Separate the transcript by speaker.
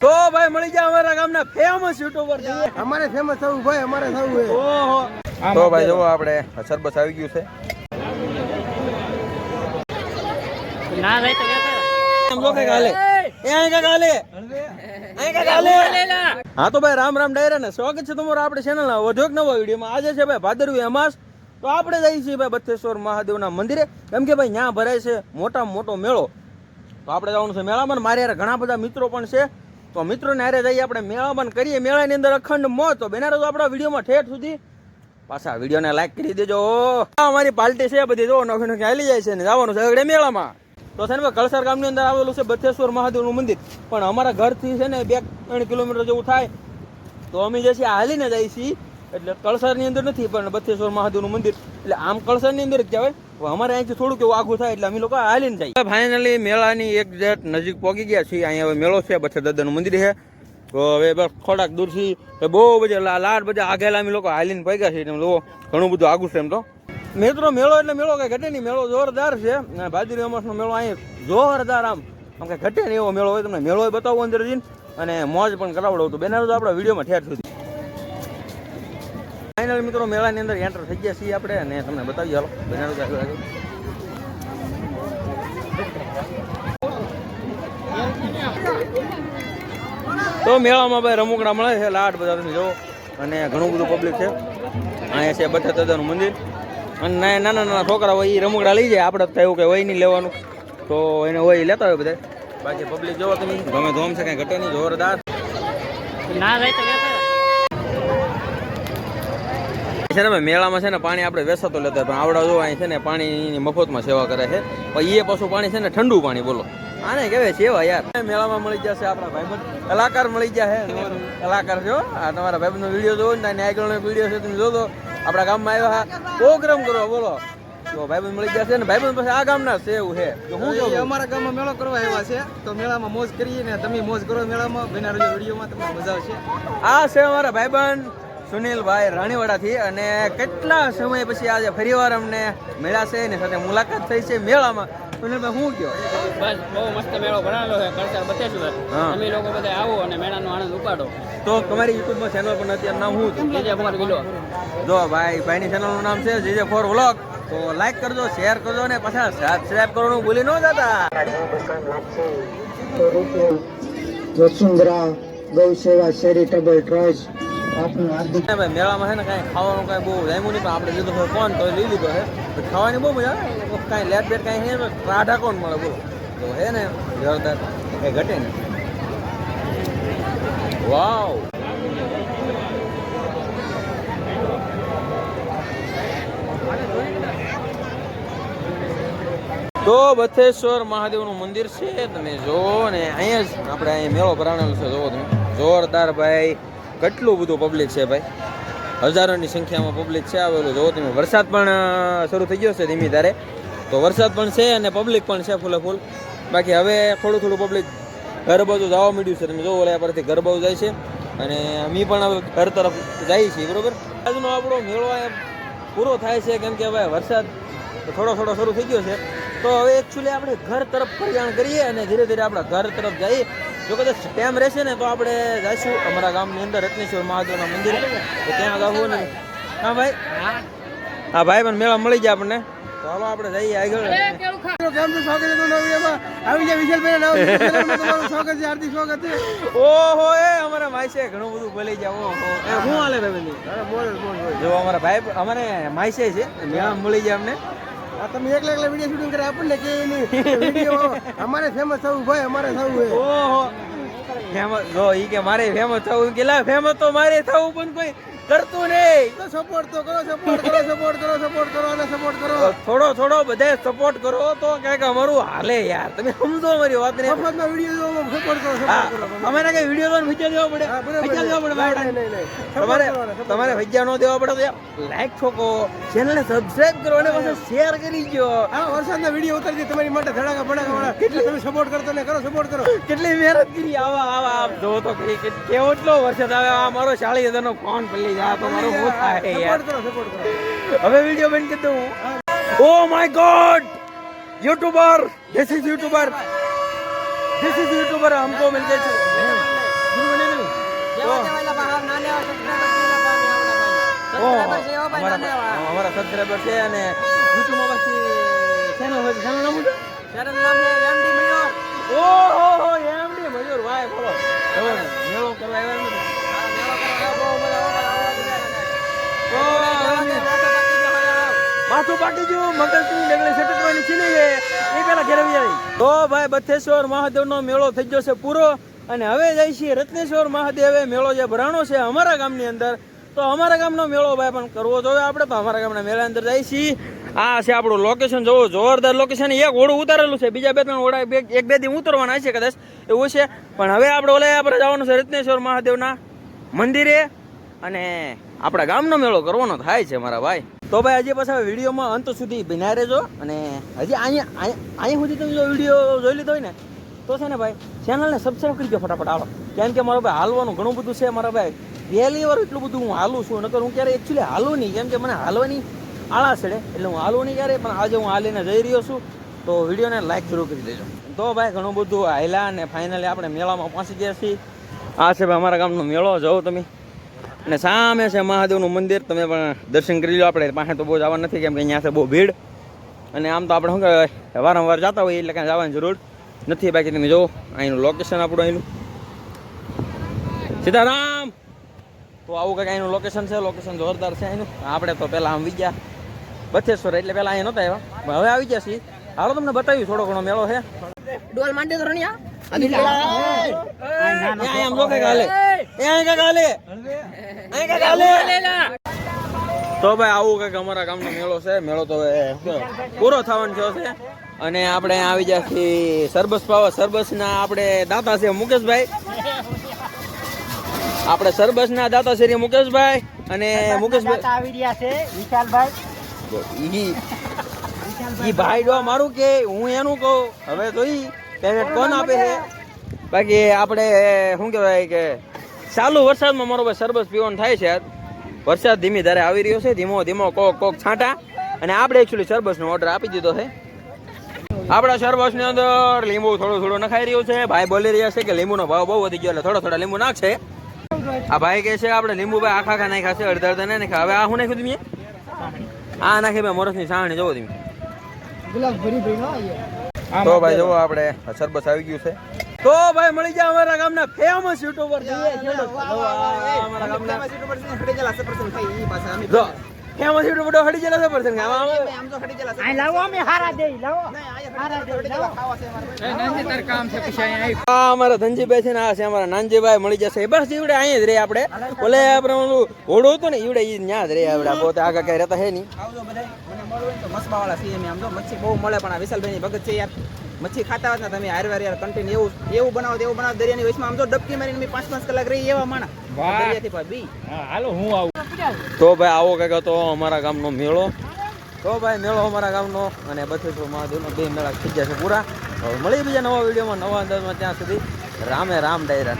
Speaker 1: તો ભાઈ મળી જાય અમારા ગામના ફેમસ યુટ્યુબર છે
Speaker 2: અમારે ફેમસ થવું ભાઈ અમારે થવું છે
Speaker 1: ઓહો. તો ભાઈ જો આપણે સરબસ આવી ગયું છે.
Speaker 3: ના જાય તો
Speaker 1: એ અહીં અહીં હા તો ભાઈ રામ રામ ડાયરા ને સ્વાગત છે તમારું આપણે ચેનલના વધુ એક નવા વિડીયોમાં આજે છે ભાઈ ભાદરવી અમાસ. તો આપણે જઈએ છીએ ભાઈ બથેશ્વર મહાદેવના મંદિરે. કેમ કે ભાઈ ત્યાં ભરાય છે મોટામાં મોટો મેળો. તો આપણે જવાનું છે મેળામાં મારે ઘણા બધા મિત્રો પણ છે. તો મિત્રોને નારે જઈએ આપણે મેળામાં કરીએ. મેળાની અંદર અખંડ મો તો બેનારો તો આપણા વિડીયોમાં ઠેઠ સુધી. પાછા વિડીયોને લાઈક કરી દેજો. અમારી પાર્ટી છે બધી જો નોખી નોખી હાલી જાય છે ને જવાનું છે આગળ મેળામાં. તો છે ને કળસર ગામની અંદર આવેલું છે બથેશ્વર મહાદેવનું મંદિર. પણ અમારા ઘરથી છે ને બે ત્રણ કિલોમીટર જેવું થાય. તો અમે જે છે હાલીને જાય છીએ. એટલે કળસરની અંદર નથી, પણ બથેશ્વર મહાદેવનું મંદિર. એટલે આમ કળસરની અંદર જ કહેવાય. અમારે અહીંથી થોડુંક એવું આઘું થાય એટલે અમે લોકો હાલીને જાય ફાઇનલી મેળાની એક જેટ નજીક પહોંચી ગયા છીએ. અહીંયા હવે મેળો છે બચ્છા દાદાનું મંદિર છે. તો હવે બસ થોડાક દૂરથી બહુ બધા લાડ બધા આગેલા અમે લોકો હાલીને પગ્યા છીએ. તમે જુઓ ઘણું બધું આગું છે એમ તો. મિત્રો મેળો એટલે મેળો કઈ ઘટે નહીં. મેળો જોરદાર છે. અને ભાદરી અમાસનો મેળો અહીં જોરદાર આમ. આમ કઈ ઘટે નહીં એવો મેળો હોય. તમને મેળો બતાવો અંદર જઈને અને મોજ પણ કરાવડો તો બેનારો તો આપણા વિડીયોમાં ઠેર સુધી. ફાઇનલ મિત્રો, મેળાની અંદર એન્ટર થઈ ગયા છીએ આપણે અને તમને બતાવી હાલો. તો મેળામાં ભાઈ રમકડા મળે છે, લાટ બધા તમે જુઓ અને ઘણું બધું પબ્લિક છે. અહીંયા છે બધા દાદાનું મંદિર. અને નાના નાના છોકરા હોય એ રમકડા લઈ જાય. આપણે તો કંઈ હોય નહીં લેવાનું. તો એને હોય લેતા હોય બધા બાકી પબ્લિક જોવો તમે. ગમે ધોમ છે, કાંઈ ઘટે નહીં. જોરદાર.
Speaker 3: ના જાય
Speaker 1: છે ને મેળામાં છે ને પાણી આપણે વેસાતો લેતા પણ આવડા જો અહીં છે ને પાણીની મફતમાં સેવા કરે છે. પણ એ પાછું પાણી છે ને ઠંડુ પાણી બોલો. આને કહેવાય સેવા યાર. મેળામાં મળી જશે આપણા ભાઈબંધ. કલાકાર મળી જશે. છે કલાકાર છો આ તમારા ભાઈબંધનો વીડિયો જોવો ને આની આગળનો વીડિયો છે તમે જોજો. આપણા ગામમાં આવ્યા પ્રોગ્રામ કરો બોલો. તો ભાઈબંધ મળી જશે ને ભાઈબંધ પાસે આ ગામના છે એવું છે. તો હું કહું
Speaker 2: અમારા ગામમાં મેળો કરવા આવ્યા છે. તો મેળામાં મોજ કરીએ ને તમે મોજ કરો મેળામાં. બના વિડીયોમાં તમને મજા આવશે.
Speaker 1: આ છે અમારા ભાઈબંધ. સુનિલભાઈ રાણીવાડાથી અને કેટલા સમય પછી આજે ફરીવાર અમને મળ્યા છે એની સાથે મુલાકાત થઈ છે મેળામાં. સુનિલભાઈ શું કહો
Speaker 3: બસ બહુ મસ્ત મેળો ભરાયેલો છે. કળતર બતેશ્વર. તમે લોકો બધા આવો અને મેળાનો આનંદ ઉપાડો.
Speaker 1: તો તમારી યુટ્યુબમાં ચેનલ પણ અત્યારે નામ શું
Speaker 3: જીજે ફોર વ્લોગ
Speaker 1: જો ભાઈ ભાઈની ચેનલનું નામ છે જીજે ફોર વ્લોગ. તો લાઈક કરજો શેર કરજો ને પાછા સબસ્ક્રાઇબ કરવાનું ભૂલી ન જતા.
Speaker 2: વસુંધરા ગૌ સેવા ચેરિટેબલ ટ્રસ્ટ
Speaker 1: મેળામાં છે ને કાંઈ ખાવાનું કાંઈ બહુ જામ્યું નહીં, પણ આપણે લીધો છે કોણ તો લઈ લીધો છે. ખાવાની બહુ મજા આવે કાંઈ લેટ બેટ કાંઈ કોણ મળે હે ને ને વાવ. તો બથેશ્વર મહાદેવનું મંદિર છે, તમે જુઓ ને, અહીંયા જ આપણે અહીંયા મેળો ભરાણેલો છે, જુઓ તમે. જોરદાર ભાઈ. કેટલું બધું પબ્લિક છે ભાઈ? હજારોની સંખ્યામાં પબ્લિક છે આવેલું જોવો તમે. વરસાદ પણ શરૂ થઈ ગયો છે ધીમી ધારે. તો વરસાદ પણ છે અને પબ્લિક પણ છે ફૂલે ફૂલ. બાકી હવે થોડું થોડું પબ્લિક ઘર બાજુ જવા મળ્યું છે. તમે જોવો ઓલા પરથી ઘર બાજુ જાય છે. અને અમે પણ હવે ઘર તરફ જઈએ છીએ, બરોબર? આજનો આપણો મેળો પૂરો થાય છે, કેમ કે હવે વરસાદ થોડો થોડો શરૂ થઈ ગયો છે. તો હવે એકચ્યુઅલી આપણે ઘર તરફ પ્રયાણ કરીએ અને ધીરે ધીરે આપણા ઘર તરફ જઈએ. જો કદાચ ટાઈમ રહેશે ને તો આપણે જઈશું અમારા ગામની અંદર રત્નેશ્વર મહાદેવના મંદિર. તો ત્યાં જવું ને હા ભાઈ? હા ભાઈ પણ મેળા મળી જાય આપણને. તો હાલો આપણે જઈએ આગળ. ઓહો એ અમારા છે ઘણું બધું બોલી જાય ઓહો. એ શું હાલે
Speaker 2: બોલ
Speaker 1: જો અમારા ભાઈ અમારે માઈસે છે મેળા મળી જાય અમને.
Speaker 2: તમે એકલા એકલા વીડિયો શૂટિંગ કરે આપણને કે નહીં? અમારે ફેમસ થવું ભાઈ, અમારે થવું
Speaker 1: ઓહો. ફેમસ જો ઈ કે મારે ફેમસ થવું કે લા ફેમસ તો મારે થવું પણ કોઈ કરતું નહીં.
Speaker 2: તો સપોર્ટ તો કરો સપોર્ટ કરો સપોર્ટ કરો સપોર્ટ કરો અને સપોર્ટ કરો.
Speaker 1: થોડો થોડો બધા સપોર્ટ કરો તો કંઈક અમારું હાલે યાર. તમે સમજો અમારી વાત ને
Speaker 2: મફતમાં વીડિયો જોવો સપોર્ટ કરો સપોર્ટ કરો.
Speaker 1: અમારે કઈ વીડિયો તો વિચાર દેવો પડે?
Speaker 2: બરાબર.
Speaker 1: દેવો પડે ભાઈ.
Speaker 2: નહીં, નહીં, નહીં.
Speaker 1: તમારે તમારે નો દેવા પડે તો લાઈક ઠોકો ચેનલને સબસ્ક્રાઇબ કરો અને પછી શેર કરી જો
Speaker 2: આ વરસાદના વીડિયો ઉતારી તમારી માટે ધડાકા ભડાકા વાળા. કેટલે તમે સપોર્ટ કરતો ને કરો સપોર્ટ કરો.
Speaker 1: કેટલી મહેનત કરી આવા આવા વરસાદ આવે. આ મારો ચાલીસ હજાર ફોન હવે વીડિયો બંધ કરી ઓ my God YouTuber this is YouTuber this
Speaker 2: છે
Speaker 1: અને પછી ઓહો એમ બથેશ્વર મહાદેવનો મેળો થઈ ગયો છે પૂરો. અને હવે જાય રત્નેશ્વર મહાદેવે મેળો જે ભરાણો છે અમારા ગામની અંદર. તો અમારા ગામનો મેળો ભાઈ પણ કરવો જોઈએ આપણે, તો અમારા ગામના મેળા અંદર જાય છીએ. આ છે આપણું લોકેશન જોવો જોરદાર લોકેશન એક ઓળું ઉતારેલું છે. બીજા બે ત્રણ ઓળા એક બે દી ઉતરવાના છે કદાચ. એવું છે. પણ હવે આપણે ઓલે આપણે જવાનું છે રત્નેશ્વર મહાદેવના મંદિરે. અને આપણા ગામનો મેળો કરવાનો થાય છે મારા ભાઈ. તો ભાઈ, હજી પાછા વિડીયોમાં અંત સુધી ભીના રહેજો. અને હજી અહીંયા અહીંયા સુધી તમે જો વીડિયો જોઈ લીધો હોય ને, તો છે ને ભાઈ ચેનલને સબસ્ક્રાઈબ કરી દો ફટાફટ. હાલો. કેમ કે મારો ભાઈ હાલવાનું ઘણું બધું છે મારા ભાઈ. પહેલી વાર એટલું બધું હું હાલું છું. નકર હું ક્યારે એકચ્યુઅલી હાલું નહીં. કેમ કે મને હાલવાની આળા છેડે. એટલે હું હાલું નહીં ક્યારે પણ આજે હું હાલીને જઈ રહ્યો છું. તો વિડીયોને લાઈક જરૂર કરી દેજો. તો ભાઈ, ઘણું બધું હાલ્યા અને ફાઇનલી આપણે મેળામાં પહોંચી ગયા છીએ. આ છે ભાઈ અમારા ગામનો મેળો, જાઓ તમે. અને સામે છે મહાદેવનું મંદિર. તમે પણ દર્શન કરી લો. આપણે પાસે તો બહુ જવા નથી, કેમ કે અહીંયા છે બહુ ભીડ. અને આમ તો આપણે શું કહેવાય, વારંવાર જતા હોઈએ એટલે કાંઈ જવાની જરૂર નથી. બાકી તમે જુઓ, અહીંનું લોકેશન આપણું અહીંનું. સીતારામ! તો આવું કંઈક અહીંનું લોકેશન છે. લોકેશન જોરદાર છે અહીંનું. આપણે તો પહેલાં આમ ગયા. બથેશ્વર એટલે પહેલાં અહીંયા નહોતા આવ્યા પણ હવે આવી ગયા છીએ હાલો તમને બતાવ્યું થોડો ઘણો મેળો છે
Speaker 2: ડોલ માંડે તો રણિયા.
Speaker 1: અહીંયા આમ જો અહીં અહીં તો ભાઈ આવું કંઈક અમારા ગામનો મેળો છે મેળો તો પૂરો થવાનો થયો છે અને આપણે આવી ગયા છીએ સરબસ પાવા સરબસના આપણે દાતા છે મુકેશભાઈ આપણે સરબસના દાતા છે મુકેશભાઈ અને મુકેશભાઈ
Speaker 2: આવી રહ્યા છે વિશાલભાઈ
Speaker 1: ઈ ઈ ભાઈ ડો મારું કે હું એનું કહું. હવે તો ઈ પેમેન્ટ કોણ આપે છે. બાકી આપણે શું કહેવાય કે ચાલુ વરસાદમાં મારો ભાઈ સરબત પીવાનું થાય છે વરસાદ ધીમી ધારે આવી રહ્યો છે ધીમો ધીમો કોક કોક છાંટા. અને આપણે એકચ્યુઅલી સરબસનો ઓર્ડર આપી દીધો છે. આપણા સરબસની અંદર લીંબુ થોડું થોડું નખાઈ રહ્યું છે. ભાઈ બોલી રહ્યા છે કે લીંબુનો ભાવ બહુ વધી ગયો એટલે થોડા થોડા લીંબુ નાખશે. આ ભાઈ કહે છે આપણે લીંબુ ભાઈ આખા આખા નાખ્યા છે અડધા અડધા ના નાખ્યા. હવે આ હું નાખ્યું તમે? આ નાખી ભાઈ મોરસની સાણી જોવો તમે.
Speaker 2: ગુલાબ ભરી ભરી નો.
Speaker 1: તો ભાઈ જોવો આપણે સરબસ આવી ગયું છે. તો ભાઈ મળી ગયા અમારા ગામના ફેમસ યુટ્યુબર છે અમારા ગામના જો ફેમસ યુટ્યુબર તો હડી ગયેલા છે કે આમાં આમાં-
Speaker 2: આ લાવો અમે હારા દે લાવો. હારા દે લાવો.
Speaker 1: આ અમારા ધનજીભાઈ છે ને આ છે અમારા નાનજીભાઈ મળી જશે. બસ ઈવડે અહીંયા જ રહે આપણે. ઓલે આપણે ઓલું ઘોડું હતું ને ઈવડે ઈ ન્યા જ રહે આપણે પોતે. આગળ કઈ રહેતા હે ની
Speaker 4: આવજો બધાય. મને મળવું તો મસ્બાવાળા છીએ અમે આમ તો મચ્છી બહુ મળે પણ આ વિશાલભાઈની ભગત છે યાર. મચ્છી ખાતા હતા તમે તમે હારવાર યાર કન્ટિન્યુ એવું એવું બનાવો તો એવું બનાવો. દરિયાની વચમાં આમ તો ડબકી મારીને પાંચ પાંચ કલાક રહી એવા માણા દરિયાથી પાછા બી.
Speaker 1: તો ભાઈ આવો કંઈક હતો અમારા ગામનો મેળો. તો ભાઈ મેળો અમારા ગામનો અને બથેશ્વર મહાદેવનો બે મેળા થઈ ગયા છે પૂરા. હવે મળી બીજા નવા વિડીયોમાં નવા અંદાજમાં ત્યાં સુધી. રામે રામ ડાયરા